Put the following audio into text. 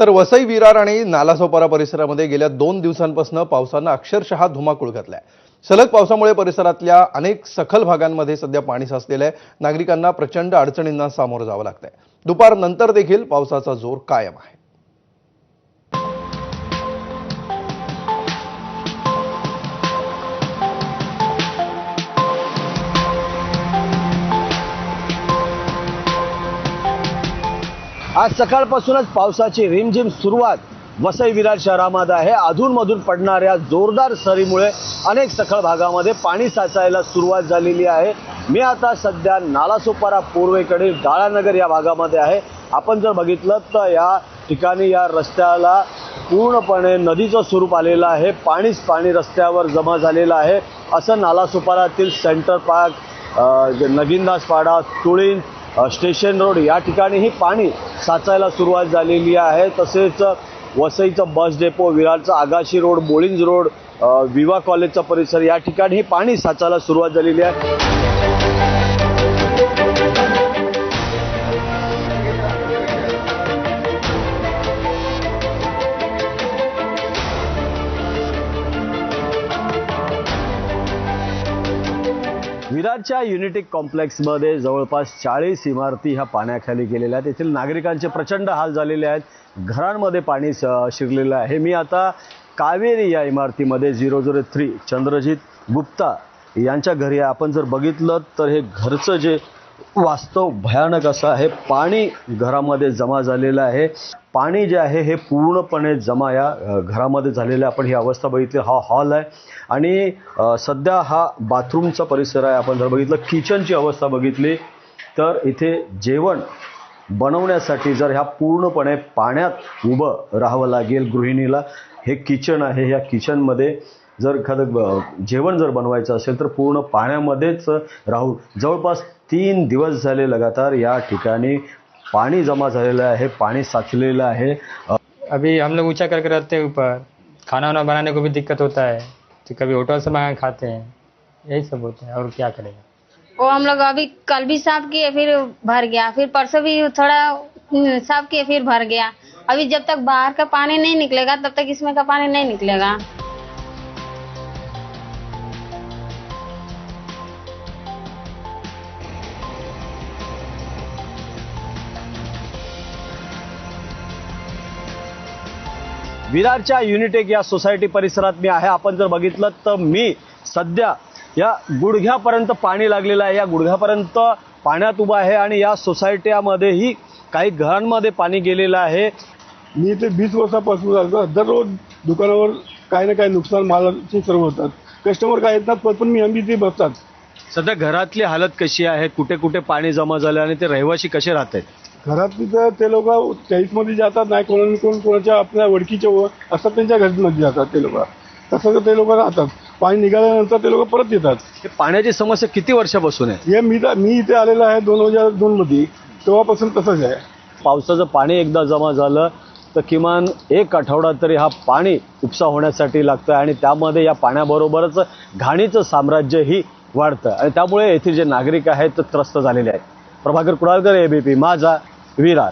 तर वसई विरार आणि नालासोपारा परिसरामध्ये गेल्या दोन दिवसांपासून पावसानं अक्षरशः धुमाकूळ घातलाय. सलग पावसामुळे परिसरातल्या अनेक सखल भागांमध्ये सध्या पाणी साचलेलं आहे नागरिकांना प्रचंड अडचणींना सामोरं जावं लागतंय. दुपारनंतर देखील पावसाचा जोर कायम आहे. आज सकाळपासूनच पावसाची रिमझिम सुरुवात वसई विरार शहरामध्ये आहे. अधूनमधून पडणाऱ्या जोरदार सरीमुळे अनेक सखल भागामध्ये पाणी साचायला सुरुवात झालेली आहे. मी आता सध्या नालासोपारा पूर्वेकडील गाळानगर या भागामध्ये आहे. आपण जर बघितलं तर या ठिकाणी या रस्त्याला पूर्णपणे नदीचं स्वरूप आलेलं आहे. पाणीच पाणी रस्त्यावर जमा झालेलं आहे. असं नालासोपारातील सेंटर पार्क अ, पाडा तुळीन स्टेशन रोड या ठिकाणीही पाणी साचायला सुरुवात झालेली आहे. तसेच वसईचं bus depot विरारचं Agashi road Bolinj road Viva कॉलेजचा परिसर या ठिकाणीही पाणी साचायला सुरुवात झालेली आहे. विरारच्या युनिटिक कॉम्प्लेक्समध्ये जवळपास चाळीस इमारती ह्या पाण्याखाली गेलेल्या आहेत. येथील नागरिकांचे प्रचंड हाल झालेले आहेत. घरांमध्ये पाणी स शिरलेलं आहे. मी आता कावेरी या इमारतीमध्ये zero zero three Chandrajit Gupta यांच्या घरी आहे. आपण जर बघितलं तर हे घरचं जे वास्तव भयानक असं आहे पाणी घरामध्ये जमा झालेलं आहे. पाणी जे आहे हे पूर्णपणे जमा या घरामध्ये झालेलं आहे आपण ही अवस्था बघितली हा हॉल आहे. आणि सध्या हा बाथरूमचा परिसर आहे. आपण जर बघितलं किचनची अवस्था बघितली तर इथे जेवण बनवण्यासाठी जर ह्या पूर्णपणे पाण्यात उभं राहावं लागेल गृहिणीला हे किचन आहे. ह्या किचनमध्ये जर एखादं जेवण जर बनवायचं असेल तर पूर्ण पाण्यामध्येच राहू. जवळपास तीन दिवस झाले लगातार या ठिकाणी पाणी जमा झालेलं आहे पाणी साचलेलं आहे. अभी हम लोग ऊँचा करके रहते हैं ऊपर। खाना वाना बनाने को भी दिक्कत होता है तो कभी होटल से मंगा खाते हैं। यही सब होता है और क्या करेगा वो हम लोग अभी कल भी साफ़ किए फिर भर गया। फिर परसों भी थोड़ा हम्म, साफ़ किए फिर भर गया। अभी जब तक बाहर का पानी नहीं निकलेगा तब तक इसमें का पानी नहीं निकलेगा। विरारच्या युनिटेक या सोसायटी परिसरात मी आहे. आपण जर बघितलं तर मी सध्या या गुडघ्यापर्यंत पाणी लागलेलं आहे. या गुडघ्यापर्यंत पाण्यात उभा आहे आणि या सोसायट्यामध्येही काही घरांमध्ये पाणी गेलेलं आहे. मी इथे वीस वर्षापासून राहतो. दररोज दुकानावर काही ना काही नुकसान मालाचे सर्व होतात. कस्टमर काय येतात पण पण मी आम्ही ते बसतात. सध्या घरातली हालत कशी आहे? कुठे कुठे पाणी जमा झालं आणि ते रहिवासी कसे राहत आहेत घरात तिथं ते लोक चाळीसमध्ये जातात नाही कोणा कोण कोणाच्या आपल्या ओळखीचे व- असतात त्यांच्या घरामध्ये जातात ते लोक. तसं तर ते लोक राहतात. पाणी निघाल्यानंतर ते लोक परत येतात. हे पाण्याची समस्या किती वर्षापासून आहे? हे मी मी इथे आलेलो आहे दोन हजार दोनमध्ये. तेव्हापासून तसंच आहे. पावसाचं पाणी एकदा जमा झालं तर किमान एक आठवडा तरी हा पाणी उपसा होण्यासाठी लागतं आणि त्यामध्ये या पाण्याबरोबरच घाणीचं साम्राज्यही वाढतं. आणि त्यामुळे येथील जे नागरिक आहेत ते त्रस्त झालेले आहेत. प्रभाकर कुडाळकर एबीपी माझा विरार.